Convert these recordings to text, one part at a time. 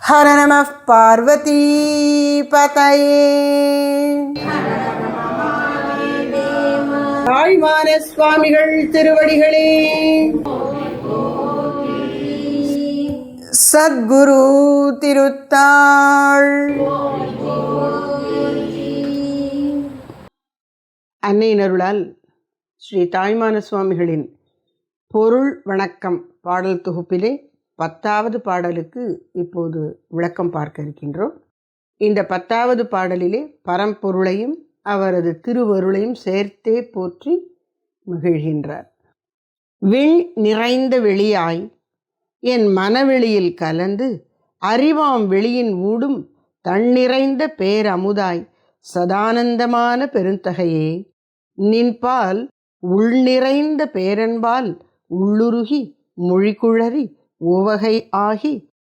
ஹர நம பார்வதி பதையே தாழ்வான சுவாமிகள் திருவடிகளே. சத்குரு திருத்தாள். அன்னையின் அருளால் ஸ்ரீ தாய்மான சுவாமிகளின் பொருள் வணக்கம் பாடல் தொகுப்பிலே பத்தாவது பாடலுக்கு இப்போது விளக்கம் பார்க்க இருக்கின்றோம். இந்த பத்தாவது பாடலிலே பரம்பொருளையும் அவரது திருவருளையும் சேர்த்தே போற்றி மகிழ்கின்றார். விண் நிறைந்த வெளியாய் என் மனவெளியில் கலந்து அறிவாம் வெளியின் ஊடும் தன்னிறைந்த பேரமுதாய் சதானந்தமான பெருந்தகையே நின்பால் உள்நிறைந்த பேரன்பால் உள்ளுருகி மொழிக்குழறி உவகை ஆகி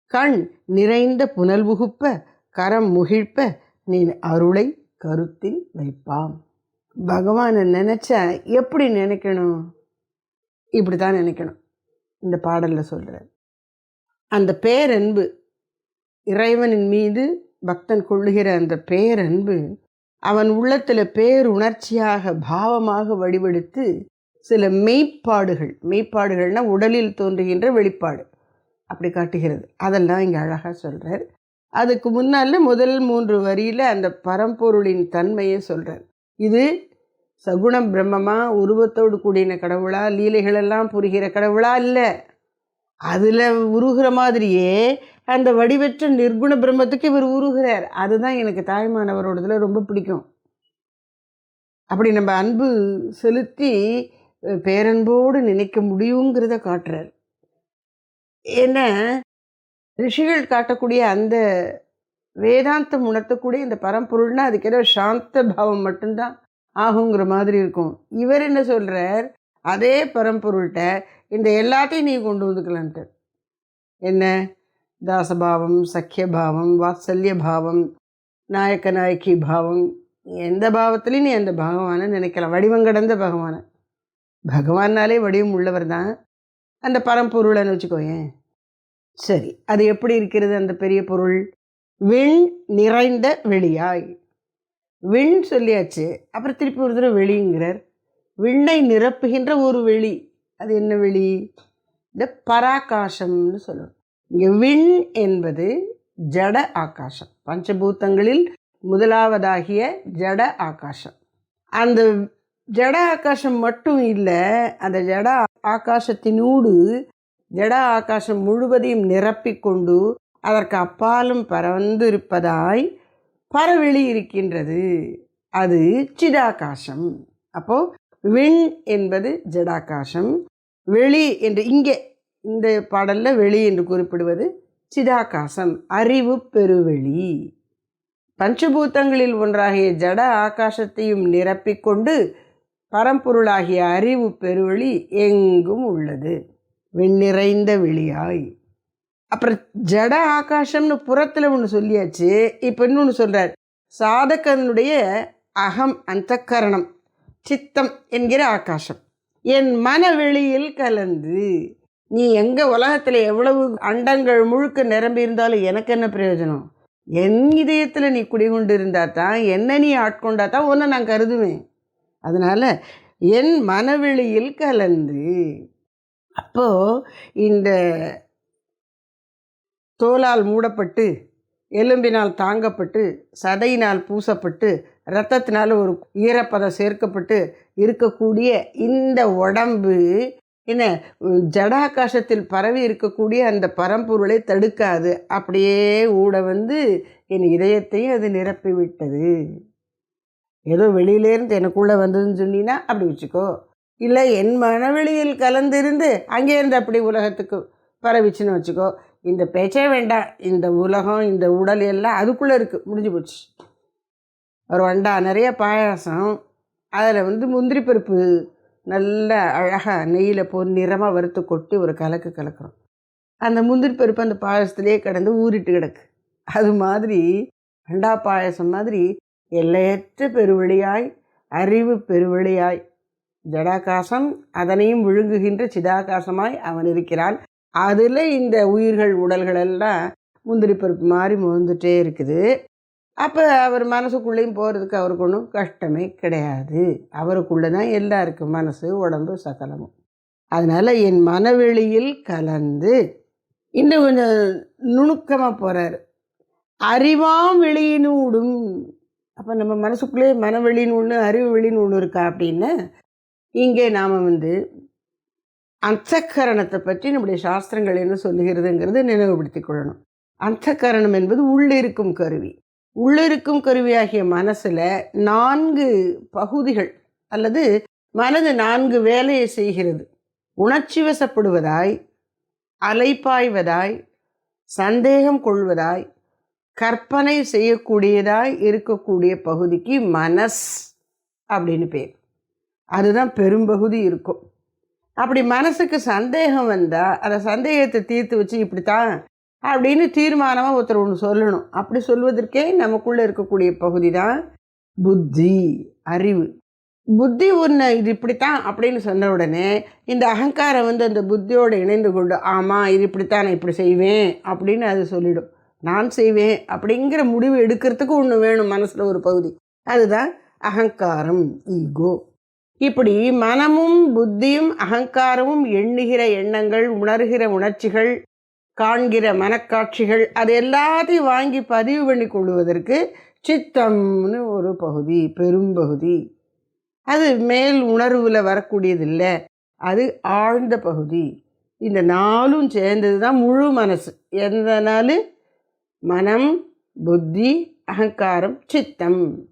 கண் நிறைந்த புனல் புகுப்ப கரம் முகிழ்ப்ப நீ அருளை கருத்தில் வைப்பாம். பகவானை நினச்ச எப்படி நினைக்கணும்? இப்படி தான் நினைக்கணும். இந்த பாடலில் சொல்கிறார் அந்த பேரன்பு இறைவனின் மீது பக்தன் கொள்ளுகிற அந்த பேரன்பு அவன் உள்ளத்தில் பேருணர்ச்சியாக பாவமாக வடிவெடுத்து சில மெய்ப்பாடுகள் மெய்ப்பாடுகள்னால் உடலில் தோன்றுகின்ற வெளிப்பாடு. அப்படி காட்டுகிறது. அதெல்லாம் இங்கே அழகாக சொல்கிறார். அதுக்கு முன்னால் முதல் மூன்று வரியில் அந்த பரம்பொருளின் தன்மையை சொல்கிறார். இது சகுணம் பிரம்மமா உருவத்தோடு கூடின கடவுளா லீலைகளெல்லாம் புரிகிற கடவுளா இல்லை. அதில் உருகிற மாதிரியே அந்த வடிவற்ற நிர்குண பிரம்மத்துக்கு இவர் உருகிறார். அதுதான் எனக்கு தாய்மானவரோடதுல ரொம்ப பிடிக்கும். அப்படி நம்ம அன்பு செலுத்தி பேரன்போடு நினைக்க முடியுங்கிறத காட்டுறார். என்ன? ரிஷிகள் காட்டக்கூடிய அந்த வேதாந்தம் உணர்த்தக்கூடிய இந்த பரம்பொருள்னா அதுக்கு ஏதோ சாந்த பாவம் மட்டும்தான் ஆகுங்கிற மாதிரி இருக்கும். இவர் என்ன சொல்கிறார் அதே பரம்பொருள்கிட்ட இந்த எல்லாத்தையும் நீ கொண்டு வந்துக்கலான்ட்டு. என்ன? தாசபாவம் சக்கியபாவம் வாத்சல்ய பாவம் நாயக்க நாயக்கி பாவம். எந்த பாவத்துலேயும் நீ அந்த பகவானை நினைக்கலாம். வடிவம் கடந்த பகவானை. பகவானாலே வடிவம் உள்ளவர் தான். அந்த பரம்பொருளைன்னு வச்சுக்கோயேன். சரி அது எப்படி இருக்கிறது அந்த பெரிய பொருள்? விண் நிறைந்த வெளியாய். விண் சொல்லியாச்சு அப்புறம் திருப்பி ஒரு தடவை வெளிங்கிறார். விண்ணை நிரப்புகின்ற ஒரு வெளி அது என்ன வெளி? இந்த பராகாசம்னு சொல்லுவோம் இங்கே விண் என்பது ஜட ஆகாசம். பஞ்சபூத்தங்களில் முதலாவதாகிய ஜட ஆகாசம். அந்த ஜட ஆகாசம் மட்டும் இல்லை அந்த ஜட ஆகாசத்தினூடு ஜட ஆகாசம் முழுவதையும் நிரப்பிக்கொண்டு அதற்கு அப்பாலும் பறந்து இருப்பதாய் பரவெளி இருக்கின்றது. அது சிதாகாசம். அப்போது விண் என்பது ஜடாகாசம் வெளி என்று இங்கே இந்த பாடலில் வெளி என்று குறிப்பிடுவது சிதாகாசம் அறிவு பெருவெளி. பஞ்சபூத்தங்களில் ஒன்றாகிய ஜட ஆகாசத்தையும் நிரப்பிக்கொண்டு பரம்பொருளாகிய அறிவு பெருவெளி எங்கும் உள்ளது. வெண்ணிறைந்த வெளியாய். அப்புறம் ஜட ஆகாசம்னு புறத்தில் ஒன்று சொல்லியாச்சு. இப்போ இன்னொன்று சொல்கிறார் சாதகனுடைய அகம் கரணம் சித்தம் என்கிற ஆகாசம். என் மனவெளியில் கலந்து நீ எங்கே உலகத்தில் எவ்வளவு அண்டங்கள் முழுக்க நிரம்பி இருந்தாலும் எனக்கு என்ன பிரயோஜனம்? என் இதயத்தில் நீ குடிகொண்டு இருந்தால் தான் என்ன நீ ஆட்கொண்டா தான் ஒன்று நான் கருதுவேன். அதனால் என் மனவெளியில் கலந்து அப்போது இந்த தோலால் மூடப்பட்டு எலும்பினால் தாங்கப்பட்டு சதையினால் பூசப்பட்டு இரத்தத்தினால் ஒரு ஈரப்பதம் சேர்க்கப்பட்டு இருக்கக்கூடிய இந்த உடம்பு என்ன ஜடாகாசத்தில் பரவி இருக்கக்கூடிய அந்த பரம்பொருளை தடுக்காது. அப்படியே ஊட வந்து என் இதயத்தையும் அது நிரப்பிவிட்டது. ஏதோ வெளியிலேருந்து எனக்குள்ளே வந்ததுன்னு சொன்னின்னா அப்படி வச்சுக்கோ. இல்லை என் மனவெளியில் கலந்திருந்து அங்கேருந்து அப்படி உலகத்துக்கு பரவிச்சுன்னு வச்சுக்கோ. இந்த பேச்சே வேண்டாம். இந்த உலகம் இந்த உடல் எல்லாம் அதுக்குள்ளே இருக்குது முடிஞ்சு போச்சு. ஒரு வண்டா நிறைய பாயாசம். அதில் வந்து முந்திரி பருப்பு நல்ல அழகாக நெய்யில் பொன் நிறமாக வறுத்து கொட்டி ஒரு கலக்கு கலக்கிறோம். அந்த முந்திரி பருப்பு அந்த பாயசத்துலேயே கிடந்து ஊறிட்டு கிடக்கு. அது மாதிரி அண்டா பாயசம் மாதிரி எல்லையற்ற பெருவழியாய் அறிவு பெருவழியாய் ஜடாகாசம் அதனையும் விழுங்குகின்ற சிதாகாசமாய் அவன் இருக்கிறான். அதில் இந்த உயிர்கள் உடல்கள் எல்லாம் முந்திரி பருப்பு மாதிரி முகந்துட்டே இருக்குது. அப்போ அவர் மனசுக்குள்ளேயும் போகிறதுக்கு அவருக்கு ஒன்றும் கஷ்டமே கிடையாது. அவருக்குள்ளே தான் எல்லாருக்கும் மனசு உடம்பு சகலமும். அதனால் என் மனவெளியில் கலந்து இன்னும் கொஞ்சம் நுணுக்கமாக போகிறார் அறிவாம் வெளியினூடும் அப்போ நம்ம மனசுக்குள்ளே மனவெளின்னு ஒன்று அறிவு வெளின்னு ஒன்று இருக்கா அப்படின்னு இங்கே நாம் வந்து அந்தக்கரணத்தை பற்றி நம்முடைய சாஸ்திரங்கள் என்ன சொல்லுகிறதுங்கிறது நினைவுபடுத்தி கொள்ளணும். அந்தக்கரணம் என்பது உள்ளிருக்கும் கருவி. உள்ளிருக்கும் கருவியாகிய மனசில் நான்கு பகுதிகள் அல்லது மனது நான்கு வேலையை செய்கிறது. உணர்ச்சி வசப்படுவதாய் அலைப்பாய்வதாய் சந்தேகம் கொள்வதாய் கற்பனை செய்யக்கூடியதாக இருக்கக்கூடிய பகுதிக்கு மனஸ் அப்படின்னு பேர். அதுதான் பெரும்பகுதி இருக்கும். அப்படி மனசுக்கு சந்தேகம் வந்தால் அந்த சந்தேகத்தை தீர்த்து வச்சு இப்படித்தான் அப்படின்னு தீர்மானமாக ஒருத்தர் ஒன்று சொல்லணும். அப்படி சொல்வதற்கே நமக்குள்ளே இருக்கக்கூடிய பகுதி தான் புத்தி அறிவு. புத்தி ஒன்று இது இப்படித்தான் அப்படின்னு சொன்ன உடனே இந்த அகங்காரம் வந்து அந்த புத்தியோடு இணைந்து கொண்டு ஆமாம் இது இப்படித்தான் நான் இப்படி செய்வேன் அப்படின்னு அது சொல்லிடும். நான் செய்வேன் அப்படிங்கிற முடிவு எடுக்கிறதுக்கு ஒன்று வேணும் மனசில் ஒரு பகுதி. அதுதான் அகங்காரம் ஈகோ. இப்படி மனமும் புத்தியும் அகங்காரமும் எண்ணுகிற எண்ணங்கள் உணர்கிற உணர்ச்சிகள் காண்கிற மனக்காட்சிகள் அது எல்லாத்தையும் வாங்கி பதிவு பண்ணி கொள்வதற்கு சித்தம்னு ஒரு பகுதி பெரும்பகுதி அது மேல் உணர்வில் வரக்கூடியதில்லை. அது ஆழ்ந்த பகுதி. இந்த நாலும் சேர்ந்தது தான் முழு மனசு. எந்த நாள்? மனம் புத்தி அகங்காரம் சித்தம்.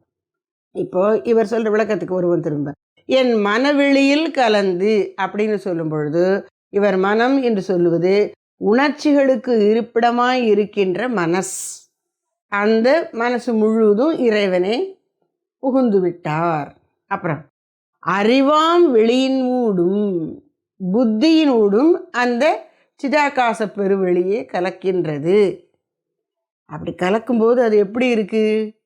இப்போ இவர் சொல்கிற விளக்கத்துக்கு வருவோம் திரும்ப. என் மனவெளியில் கலந்து அப்படின்னு சொல்லும் பொழுது இவர் மனம் என்று சொல்லுவது உணர்ச்சிகளுக்கு இருப்பிடமாய் இருக்கின்ற மனஸ். அந்த மனசு முழுவதும் இறைவனை புகுந்து விட்டார். அப்புறம் அறிவாம் வெளியின் ஊடும் புத்தியினூடும் அந்த சிதாகாச பெருவெளியே கலக்கின்றது. அப்படி கலக்கும்போது அது எப்படி இருக்குது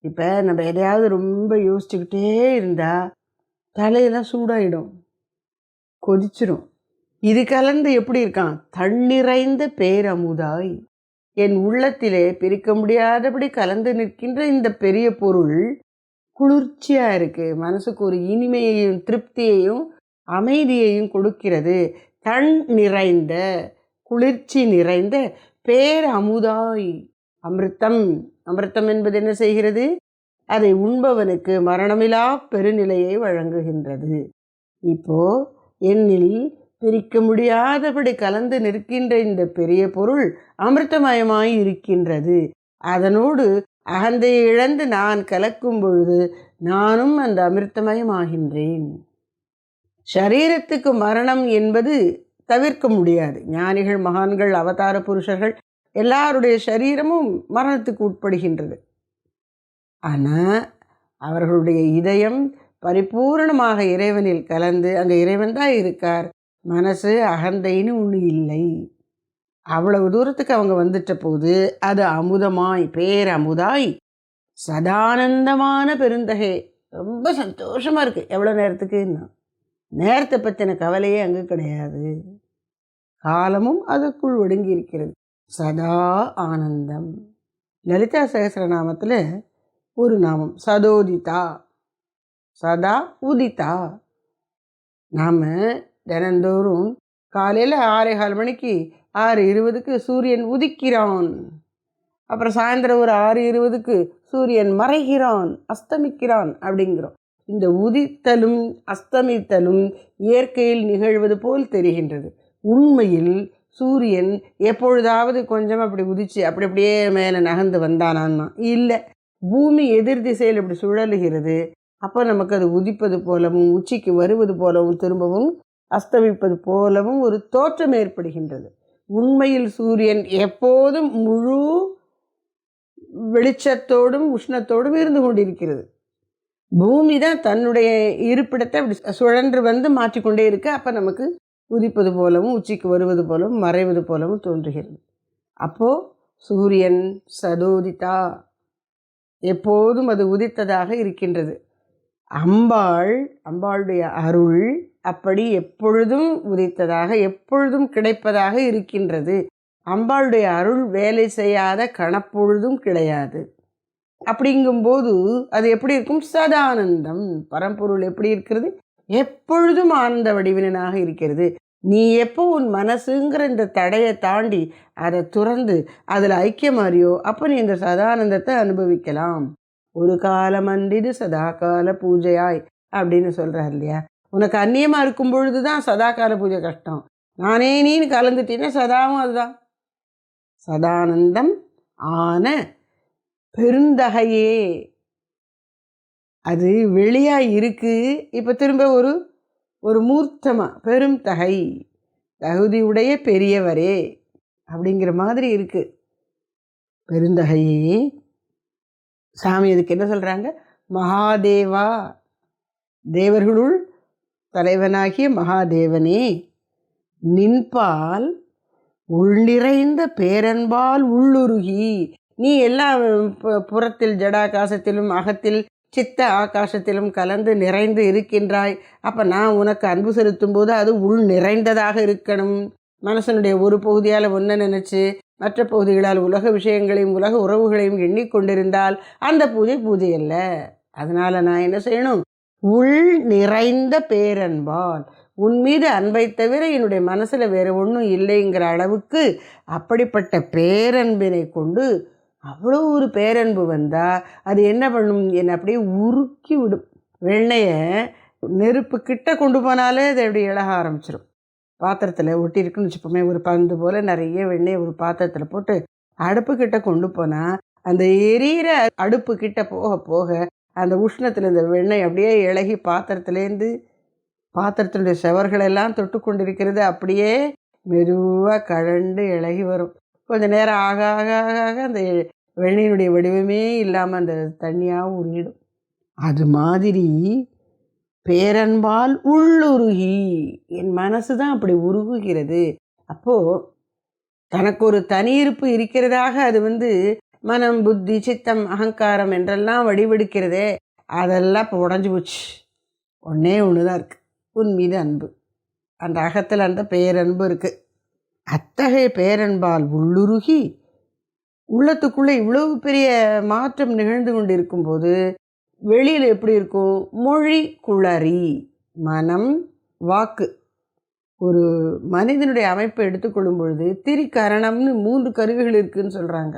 இப்போ நம்ம எதையாவது ரொம்ப யோசிச்சுக்கிட்டே இருந்தால் தலையெல்லாம் சூடாயிடும். கொதிச்சிரும். இது கலந்து எப்படி இருக்கான்? தண்ணிறைந்த பேரமுதாய். என் உள்ளத்திலே பிரிக்க முடியாதபடி கலந்து நிற்கின்ற இந்த பெரிய பொருள் குளிர்ச்சியாக இருக்குது மனசுக்கு ஒரு இனிமையையும் திருப்தியையும் அமைதியையும் கொடுக்கிறது. தன் நிறைந்த குளிர்ச்சி நிறைந்த பேரமுதாய். அமிர்தம். அமிர்தம் என்பது என்ன செய்கிறது? அதை உண்பவனுக்கு மரணமிலா பெருநிலையை வழங்குகின்றது. இப்போ என்னில் பிரிக்க முடியாதபடி கலந்து நிற்கின்ற இந்த பெரிய பொருள் அமிர்தமயமாய் இருக்கின்றது. அதனோடு அகந்தையை இழந்து நான் கலக்கும் பொழுது நானும் அந்த அமிர்தமயமாகின்றேன். சரீரத்துக்கு மரணம் என்பது தவிர்க்க முடியாது. ஞானிகள் மகான்கள் அவதார புருஷர்கள் எல்லாருடைய சரீரமும் மரணத்துக்கு உட்படுகின்றது. ஆனால் அவர்களுடைய இதயம் பரிபூரணமாக இறைவனில் கலந்து அங்கே இறைவன் தான் இருக்கார். மனசு அகந்தைன்னு ஒன்று இல்லை. அவ்வளவு தூரத்துக்கு அவங்க வந்துட்ட போது அது அமுதமாய் பேரமுதாய் சதானந்தமான பெருந்தகை. ரொம்ப சந்தோஷமாக இருக்குது எவ்வளோ நேரத்துக்குன்னா நேரத்தை பற்றின கவலையே அங்கே கிடையாது. காலமும் அதுக்குள் ஒடுங்கி இருக்கிறது. சதா ஆனந்தம். லலிதா சகசிரநாமத்தில் ஒரு நாமம் சதோதிதா. சதா உதிதா. நாம் தினந்தோறும் காலையில் ஆறே கால் மணிக்கு ஆறு இருபதுக்கு சூரியன் உதிக்கிறான். அப்புறம் சாயந்தரம் ஒரு ஆறு இருபதுக்கு சூரியன் மறைகிறான் அஸ்தமிக்கிறான் அப்படிங்கிறோம். இந்த உதித்தலும் அஸ்தமித்தலும் இயற்கையில் நிகழ்வது போல் தெரிகின்றது. உண்மையில் சூரியன் எப்பொழுதாவது கொஞ்சம் அப்படி உதிச்சு அப்படி அப்படியே மேலே நகர்ந்து வந்தானான்னா இல்லை பூமி எதிர் திசையில் இப்படி சுழலுகிறது அப்போ நமக்கு அது உதிப்பது போலவும் உச்சிக்கு வருவது போலவும் திரும்பவும் அஸ்தமிப்பது போலவும் ஒரு தோற்றம் ஏற்படுகின்றது. உண்மையில் சூரியன் எப்போதும் முழு வெளிச்சத்தோடும் உஷ்ணத்தோடும் இருந்து கொண்டிருக்கிறது. பூமி தான் தன்னுடைய இருப்பிடத்தை அப்படி சுழன்று வந்து மாற்றிக்கொண்டே இருக்கு. அப்போ நமக்கு உதிப்பது போலவும் உச்சிக்கு வருவது போலவும் மறைவது போலவும் தோன்றுகிறது. அப்போது சூரியன் சதோதிதா எப்போதும் அது உதித்ததாக இருக்கின்றது. அம்பாள் அம்பாளுடைய அருள் அப்படி எப்பொழுதும் உதித்ததாக எப்பொழுதும் கிடைப்பதாக இருக்கின்றது. அம்பாளுடைய அருள் வேலை செய்யாத கணப்பொழுதும் கிடையாது. அப்படிங்கும்போது அது எப்படி இருக்கும்? சதானந்தம். பரம்பொருள் எப்படி இருக்கிறது? எப்பொழுதும் ஆனந்த வடிவினனாக இருக்கிறது. நீ எப்போ உன் மனசுங்கிற இந்த தடையை தாண்டி அதை துறந்து அதில் ஐக்கியமாறியோ அப்போ நீ இந்த சதானந்தத்தை அனுபவிக்கலாம். ஒரு காலம் அன்றிது சதா கால பூஜையாய் அப்படின்னு சொல்கிறார் இல்லையா? உனக்கு அந்நியமாக இருக்கும் பொழுது தான் சதா கால பூஜை கஷ்டம். நானே நீன்னு கலந்துட்டீங்கன்னா சதாவும் அதுதான். சதானந்தம் ஆன பெருந்தகையே. அது வெளியாக இருக்கு. இப்போ திரும்ப ஒரு ஒரு மூர்த்தமாக பெரும் தகை தகுதியுடைய பெரியவரே அப்படிங்கிற மாதிரி இருக்குது பெருந்தகையே சாமி அதுக்கு என்ன சொல்கிறாங்க மகாதேவா தேவர்களுள் தலைவனாகிய மகாதேவனே நின்பால் உள்நிறைந்த பேரன்பால் உள்ளுருகி நீ எல்லா பு- புறத்தில் ஜடாகாசத்திலும் அகத்தில் சித்த ஆகாசத்திலும் கலந்து நிறைந்து இருக்கின்றாய். அப்போ நான் உனக்கு அன்பு செலுத்தும் போது அது உள் நிறைந்ததாக இருக்கணும். மனசனுடைய ஒரு பகுதியால் ஒன்றை நினச்சி மற்ற பகுதிகளால் உலக விஷயங்களையும் உலக உறவுகளையும் எண்ணிக்கொண்டிருந்தால் அந்த பூஜை பூஜை அல்ல. அதனால் நான் என்ன செய்யணும்? உள் நிறைந்த பேரன்பால் உன் மீது அன்பை தவிர என்னுடைய மனசில் வேறு ஒன்றும் இல்லைங்கிற அளவுக்கு அப்படிப்பட்ட பேரன்பினை கொண்டு அவ்வளோ ஒரு பேரன்பு வந்தால் அது என்ன பண்ணும்? என்னை அப்படியே உருக்கி விடும். வெண்ணெயை நெருப்பு கிட்ட கொண்டு போனாலே அது அப்படி இழக ஆரம்பிச்சிடும் பாத்திரத்தில் ஒட்டியிருக்குன்னு வச்சுப்போமே ஒரு பந்து போல் நிறைய வெண்ணெயை ஒரு பாத்திரத்தில் போட்டு அடுப்பு கிட்ட கொண்டு போனால் அந்த எரியிற அடுப்பு கிட்ட போக போக அந்த உஷ்ணத்தில் இந்த வெண்ணெய் அப்படியே இழகி பாத்திரத்துலேருந்து பாத்திரத்தினுடைய செவர்களெல்லாம் தொட்டு கொண்டிருக்கிறது. அப்படியே மெதுவாக கழண்டு இழகி வரும். கொஞ்சம் நேரம் ஆக ஆக ஆக ஆக அந்த வெள்ளையினுடைய வடிவமே இல்லாமல் அந்த தண்ணியாக உருகிடும். அது மாதிரி பேரன்பால் உள்ளுருகி என் மனசு தான் அப்படி உருகுகிறது. அப்போது தனக்கு ஒரு தனி இருப்பு இருக்கிறதாக அது வந்து மனம் புத்தி சித்தம் அகங்காரம் என்றெல்லாம் வடிவெடுக்கிறதே அதெல்லாம் இப்போ உடஞ்சி போச்சு. ஒன்றே ஒன்று தான் இருக்குது உன் மீது அன்பு. அந்த அகத்தில் அந்த பேரன்பு இருக்குது அத்தகைய பேரன்பால் உள்ளுருகி உள்ளத்துக்குள்ளே இவ்வளவு பெரிய மாற்றம் நிகழ்ந்து கொண்டு இருக்கும்போது வெளியில் எப்படி இருக்கும்? மொழி குளறி. மனம் வாக்கு. ஒரு மனிதனுடைய அமைப்பை எடுத்துக்கொள்ளும் பொழுது திரிகரணம்னு மூன்று கருவிகள் இருக்குன்னு சொல்கிறாங்க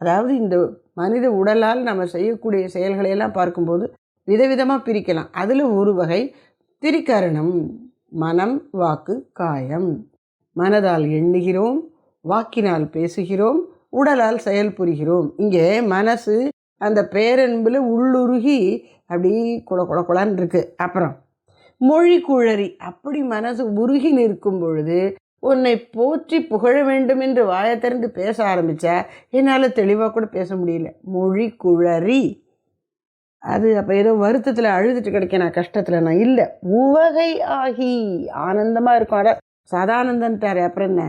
அதாவது இந்த மனித உடலால் நம்ம செய்யக்கூடிய செயல்களை எல்லாம் பார்க்கும்போது விதவிதமாக பிரிக்கலாம். அதில் ஒரு வகை திரிகரணம். மனம் வாக்கு காயம். மனதால் எண்ணுகிறோம் வாக்கினால் பேசுகிறோம் உடலால் செயல்புரிகிறோம் இங்கே மனசு அந்த பேரன்பில் உள்ளுருகி அப்படி குள குள குளன்னு இருக்கு. அப்புறம் மொழி குழறி அப்படி மனசு உருகி நிற்கும் பொழுது உன்னை போற்றி புகழ வேண்டும் என்று வாயை திறந்து பேச ஆரம்பித்தா என்னால் தெளிவாக கூட பேச முடியல. மொழி குழறி. அது அப்போ ஏதோ வருத்தத்தில் அழுதுட்டு கிடைக்க நான் கஷ்டத்தில் நான் இல்லை. உவகை ஆகி ஆனந்தமாக இருக்கும். அட சதானந்தன்ட்டார் அப்புறம் என்ன?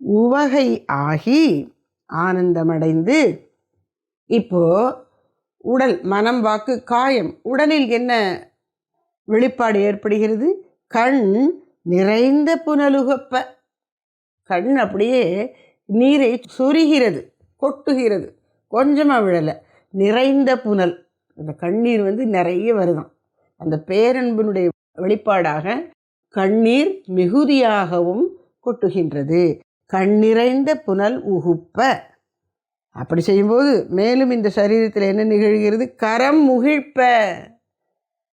உவகை ஆகி ஆனந்தமடைந்து. இப்போ உடல் மனம் வாக்கு காயம் உடலில் என்ன வெளிப்பாடு ஏற்படுகிறது? கண் நிறைந்த புனலுகப்ப. கண் அப்படியே நீரை சொரிகிறது கொட்டுகிறது கொஞ்சமாக விழலை. நிறைந்த புனல். அந்த கண்ணீர் வந்து நிறைய வருதான். அந்த பேரன்பினுடைய வெளிப்பாடாக கண்ணீர் மிகுதியாகவும் கொட்டுகின்றது. கண்ணிறைந்த புனல் உகுப்ப. அப்படி செய்யும்போது மேலும் இந்த சரீரத்தில் என்ன நிகழ்கிறது? கரம் முகிழ்ப்ப.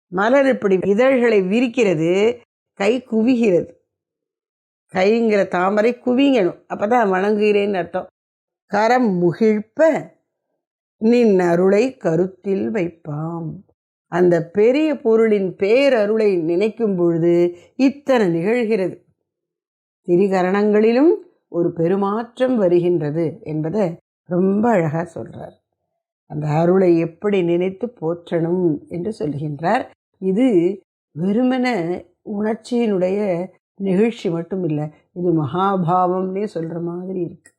மலர் இப்படி இதழ்களை விரிக்கிறது கை குவிகிறது. கைங்கிற தாமரை குவிங்கணும். அப்போ தான் வணங்குகிறேன்னு அர்த்தம். கரம் முகிழ்ப்ப நின் அருளை கருத்தில் வைப்பாம். அந்த பெரிய பொருளின் பேரருளை நினைக்கும் பொழுது இத்தனை நிகழ்கிறது. திரிகரணங்களிலும் ஒரு பெருமாற்றம் வருகின்றது என்பதை ரொம்ப அழகாக சொல்கிறார் அந்த அருளை எப்படி நினைத்து போற்றணும் என்று சொல்கின்றார். இது வெறுமன உணர்ச்சியினுடைய நிகழ்ச்சி மட்டும் இல்லை இது மகாபாவம்னே சொல்கிற மாதிரி இருக்கு.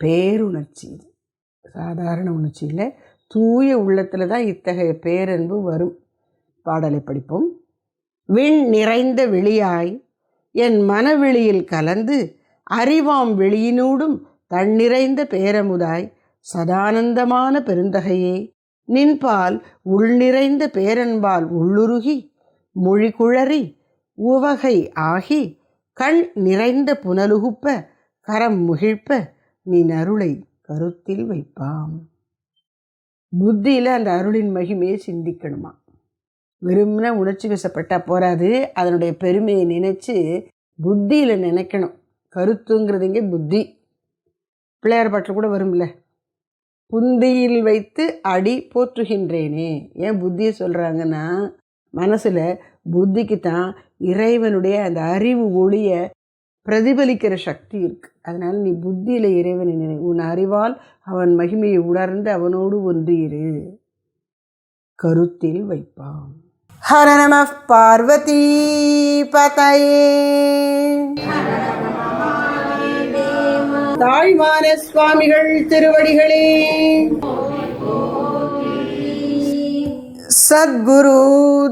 பேருணர்ச்சி இது. சாதாரண உணர்ச்சி இல்லை. தூய உள்ளத்தில் தான் இத்தகைய பேரன்பு வரும். பாடலை படிப்போம். விண் நிறைந்த வெளியாய் என் மனவெளியில் கலந்து அறிவாம் வெளியினூடும் தன்னிறைந்த பேரமுதாய் சதானந்தமான பெருந்தகையே. நின்பால் உள்நிறைந்த பேரன்பால் உள்ளுருகி மொழி குழறி உவகை ஆகி கண் நிறைந்த புனலுகுப்ப கரம் முகிழ்ப்ப நீ அருளை கருத்தில் வைப்பாம். புத்தியில் அந்த அருளின் மகிமையை சிந்திக்கணுமா? வெறுமனே உணர்ச்சி வசப்பட்டால் போராது அதனுடைய பெருமையை நினச்சி புத்தியில் நினைக்கணும். கருத்துங்கிறது இங்கே புத்தி. பிள்ளையார் பாட்டில் கூட வரும்ல புந்தியில் வைத்து அடி போற்றுகின்றேனே. ஏன் புத்தியை சொல்கிறாங்கன்னா மனசில் புத்திக்கு தான் இறைவனுடைய அந்த அறிவு ஒளியை பிரதிபலிக்கிற சக்தி இருக்குது அதனால் நீ புத்தியில் இறைவனை நினை உன் அறிவால் அவன் மகிமையை உணர்ந்து அவனோடு ஒன்றியிரு. கருத்தில் வைப்பான். ஹர நம பார்வதி பதையே தாழ்வான சுவாமிகள் திருவடிகளே. சத்குரு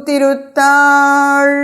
திருத்தாள்.